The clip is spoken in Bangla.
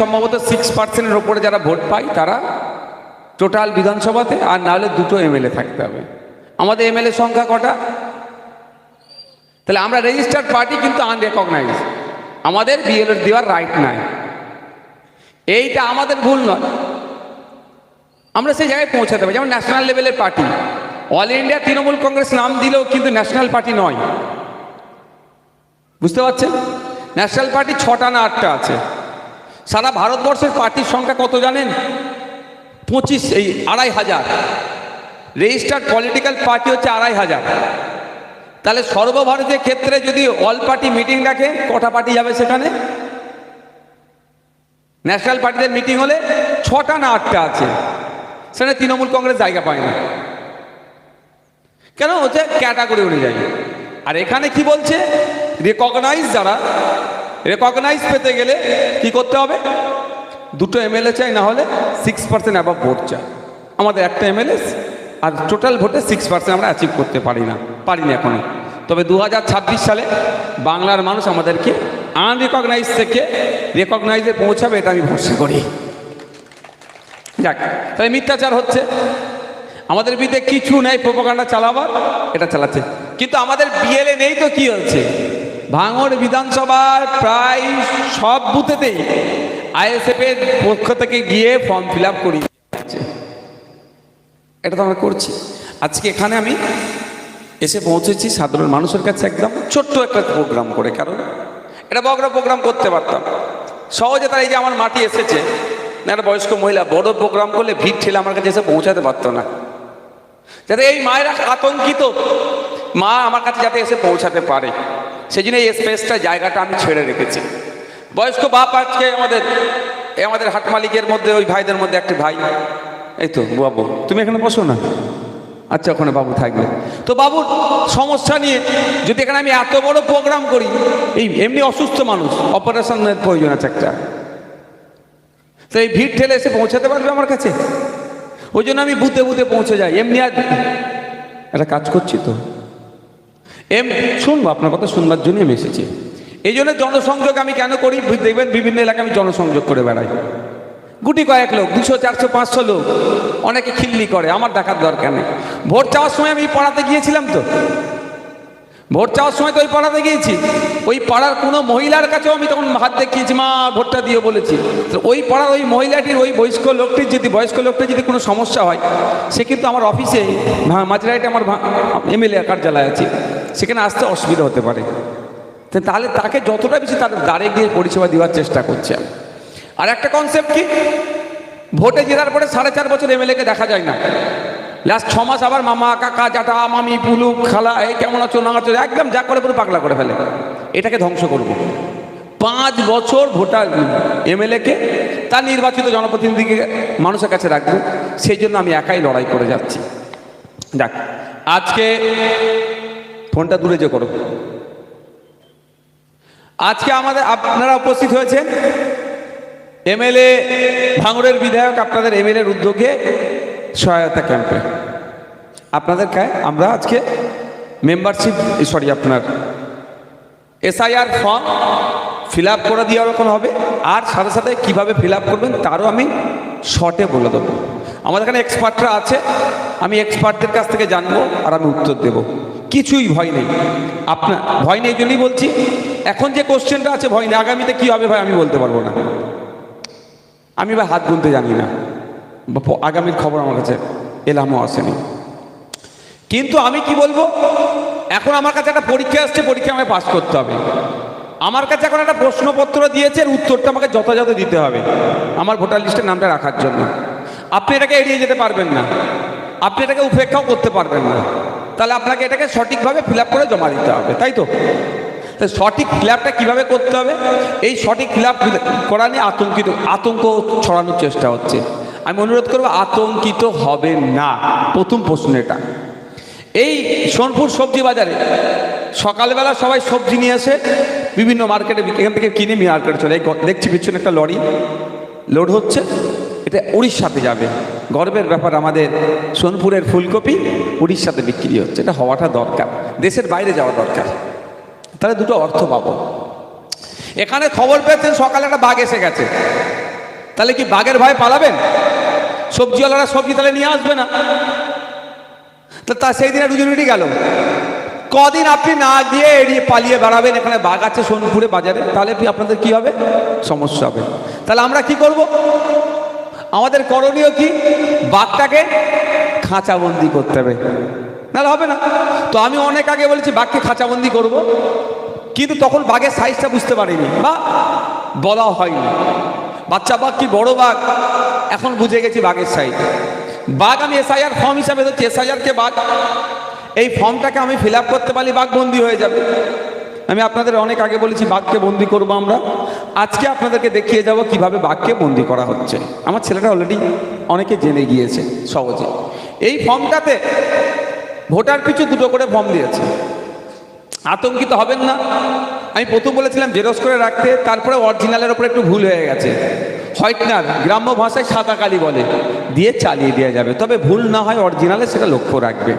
সম্ভবত সিক্স পার্সেন্টের ওপরে যারা ভোট পায়, তারা টোটাল বিধানসভাতে, আর নাহলে দুটো এমএলএ থাকতে হবে। আমাদের এমএলএ সংখ্যা কটা? তাহলে আমরা রেজিস্টার্ড পার্টি কিন্তু আনরেকগনাইজ আমাদের বিএলএ দেওয়ার রাইট নাই। এইটা আমাদের ভুল নয়। আমরা সেই জায়গায় পৌঁছাতে পারি, যেমন ন্যাশনাল লেভেলের party all India Trinamool Congress নাম দিলেও কিন্তু ন্যাশনাল পার্টি নয়। বুঝতে পারছেন? ন্যাশনাল পার্টি ছটা না আটটা আছে। সারা ভারতবর্ষের পার্টির সংখ্যা কত জানেন? পঁচিশ, এই আড়াই হাজার। রেজিস্টার্ড পলিটিক্যাল পার্টি হচ্ছে আড়াই হাজার। তাহলে সর্বভারতীয় ক্ষেত্রে যদি অল পার্টি মিটিং রাখে, কটা পার্টি যাবে সেখানে? ন্যাশনাল পার্টিদের মিটিং হলে ছটা না আটটা আছে। সেখানে তৃণমূল কংগ্রেস জায়গা পায় না। কেন? হচ্ছে ক্যাটাগরি অনুযায়ী। আর এখানে কি বলছে? রেকগনাইজ যারা রেকগনাইজ পেতে গেলে কি করতে হবে? দুটো এমএলএ চাই, না হলে সিক্স পার্সেন্ট অ্যাবাভ ভোট চাই। আমাদের একটা এমএলএ আর টোটাল ভোটে সিক্স পার্সেন্ট আমরা অ্যাচিভ করতে পারি না পারি না এখনও। তবে দু হাজার ছাব্বিশ সালে বাংলার মানুষ আমাদেরকে আনরিকগনাইজ থেকে রেকগনাইজে পৌঁছাবে এটা আমি ভরসা করি। যাক, তাহলে মিথ্যাচার হচ্ছে। আমাদের বিরুদ্ধে কিছু নেই প্রোপাগান্ডা চালাবার, এটা চালাচ্ছে। কিন্তু আমাদের বিএলএ নেই তো কি হচ্ছে? ভাঙড় বিধানসভার প্রায় সব বুথেতেই আইএসএফ এর পক্ষ থেকে গিয়ে ফর্ম ফিল আপ করি এটা তো আমরা করছি। আজকে এখানে আমি এসে পৌঁছেছি সাধারণ মানুষের কাছে একদম ছোট্ট একটা প্রোগ্রাম করে, কারণ এটা বড় প্রোগ্রাম করতে পারতাম। সহজে তারা এই যে আমার মাটি এসেছে একটা বয়স্ক মহিলা, বড় প্রোগ্রাম করলে ভিড় ঠেলে আমার কাছে এসে পৌঁছাতে পারতো না। যাতে এই মায়েরা আতঙ্কিত, মা আমার কাছে যাতে এসে পৌঁছাতে পারে। সেই জন্য এই স্পেসটা, জায়গাটা আমি ছেড়ে রেখেছি। বয়স্ক বাপ আজকে আমাদের আমাদের হাট মালিকের মধ্যে, ওই ভাইদের মধ্যে একটি ভাই। এই তো, বাবু, তুমি এখানে বসো না। আচ্ছা ওখানে বাবু থাকবে। তো বাবুর সমস্যা নিয়ে, যদি এখানে আমি এত বড় প্রোগ্রাম করি, এই এমনি অসুস্থ মানুষ অপারেশনের প্রয়োজন আছে একটা। তো এই ভিড় ঠেলে এসে পৌঁছাতে পারবে আমার কাছে? ওই জন্য আমি বুতে বুতে পৌঁছে যাই। এমনি আর একটা কাজ করছি তো। এম, শুনব, আপনার কথা শুনবার জন্য আমি এসেছি। এই জন্য জনসংযোগ আমি কেন করি? দেখবেন বিভিন্ন এলাকায় আমি জনসংযোগ করে বেড়াই। গুটি কয়েক লোক, দুশো, চারশো, পাঁচশো লোক, অনেকে খিল্লি করে, আমার দেখার দরকার নেই। ভোট চাওয়ার সময় আমি পড়াতে গিয়েছিলাম তো। ভোট চাওয়ার সময় তো ওই পাড়াতে গিয়েছি। ওই পাড়ার কোনো মহিলার কাছেও আমি তখন হাত দেখিয়েছি, মা, ভোটটা দিয়ে বলেছি। তো ওই পাড়ার ওই মহিলাটির, ওই বয়স্ক লোকটির যদি, বয়স্ক লোকটির যদি কোনো সমস্যা হয়, সে কিন্তু আমার অফিসে মাঝরাইটে আমার এমএলএ কার্যালয় আছে। সেখানে আসতে অসুবিধা হতে পারে। তাহলে তাকে যতটা বেশি তার দাঁড়ে গিয়ে পরিষেবা দেওয়ার চেষ্টা করছি। আর একটা কনসেপ্ট কি? ভোটে জেতার পরে সাড়ে চার বছর এমএলএকে দেখা যায় না। লাস্ট ছ মাস আবার মামা, কাকা জাটা মামি, পুলু, খালা, এই কেমন আছো, না আছো, একদম যা করে পুরো পাগলা করে ফেলে। এটাকে ধ্বংস করব। পাঁচ বছর ভোটার এমএলএকে তার নির্বাচিত জনপ্রতিনিধিকে মানুষের কাছে রাখব। সেই জন্য আমি একাই লড়াই করে যাচ্ছি। দেখ আজকে ফোনটা দূরে যে করো। আজকে আমাদের আপনারা উপস্থিত হয়েছেন এমএলএ ভাঙড়ের বিধায়ক, আপনাদের এমএলএর উদ্যোগে সহায়তা ক্যাম্পে। আপনাদের কায় আমরা আজকে মেম্বারশিপ সরি আপনার এসআইআর ফর্ম ফিল আপ করে দেওয়া রকম হবে? আর সাথে সাথে কীভাবে ফিল আপ করবেন তারও আমি শর্টে বলে দেবো। আমাদের এখানে এক্সপার্টরা আছে, আমি এক্সপার্টদের কাছ থেকে জানব আর আমি উত্তর দেব। কিছুই ভয় নেই। আপনার ভয় নেই জন্যই বলছি, এখন যে কোশ্চেনটা আছে ভয় নেই। আগামীতে কী হবে ভাই আমি বলতে পারব না। আমি ভাই হাত গুনতে জানি না। আগামীর খবর আমার কাছে এলামও আসেনি। কিন্তু আমি কি বলব? এখন আমার কাছে একটা পরীক্ষা আসছে, পরীক্ষা আমাকে পাশ করতে হবে। আমার কাছে এখন একটা প্রশ্নপত্র দিয়েছে উত্তরটা আমাকে যথাযথ দিতে হবে। আমার ভোটার লিস্টের নামটা রাখার জন্য। আপনি এটাকে এড়িয়ে যেতে পারবেন না। আপনি এটাকে উপেক্ষাও করতে পারবেন না। তাহলে আপনাকে এটাকে সঠিকভাবে ফিল করে জমা দিতে হবে, তাই তো? তো সঠিক ফিল আপটা কীভাবে করতে হবে? এই সঠিক ফিল আপ করা নিয়ে আতঙ্কিত, আতঙ্ক ছড়ানোর চেষ্টা হচ্ছে। আমি অনুরোধ করব, আতঙ্কিত হবে না। প্রথম প্রশ্ন এটা। এই সোনপুর সবজি বাজারে সকালবেলা সবাই সবজি নিয়ে এসে বিভিন্ন মার্কেটে এখান থেকে কিনে মার্কেটে চলে। দেখছি পিছনে একটা লরি, লোড হচ্ছে, এটা উড়িষ্যাতে যাবে। গর্বের ব্যাপার, আমাদের সোনপুরের ফুলকপি উড়িষ্যাতে বিক্রি হচ্ছে। এটা হওয়াটা দরকার, দেশের বাইরে যাওয়া দরকার। তাহলে দুটো অর্থ পাবো। এখানে খবর পেয়েছেন, সকালে একটা বাঘ এসে গেছে। তাহলে কি বাঘের ভয় পালাবেন? সবজিওয়ালারা সবজি তাহলে নিয়ে আসবে না। তো তা সেই দিনে রুজুরুটি গেল। কদিন আপনি না গিয়ে এড়িয়ে পালিয়ে বেড়াবেন, এখানে বাঘ আছে সোনপুরে বাজারে, তাহলে আপনাদের কি হবে? সমস্যা হবে। তাহলে আমরা কি করব? আমাদের করণীয় কি? বাঘটাকে খাঁচাবন্দি করতে হবে। নাহলে হবে না। তো আমি অনেক আগে বলেছি, বাঘকে খাঁচাবন্দি করব। কিন্তু তখন বাঘের সাইজটা বুঝতে পারিনি বা বলা হয়নি। বাচ্চা বাঘ কি বড় বাঘ? এখন বুঝে গেছি বাঘের সাইজ বাঘ আমি এসআইআর ফর্ম হিসাবে ধরছি। এসআইআরকে বাঘ, এই ফর্মটাকে আমি ফিল করতে পারলে বাঘ বন্দি হয়ে যাবে। আমি আপনাদের অনেক আগে বলেছি, বাঘকে বন্দি করব আমরা। আজকে আপনাদেরকে দেখিয়ে যাব কীভাবে বাঘকে বন্দি করা হচ্ছে। আমার ছেলেটা অলরেডি অনেকে জেনে গিয়েছে, সহজে। এই ফর্মটাতে ভোটার পিছু দুটো করে ফর্ম দিয়েছে। আতঙ্কিত হবেন না। আমি প্রথম বলেছিলাম জেরক্স করে রাখতে, তারপরে অরিজিনালের ওপরে একটু ভুল হয়ে গেছে। হোয়াইটনার গ্রাম্য ভাষায় সাদা কালি বলে। দিয়ে চালিয়ে দেওয়া যাবে। তবে ভুল না হয় অরিজিনালে সেটা লক্ষ্য রাখবে।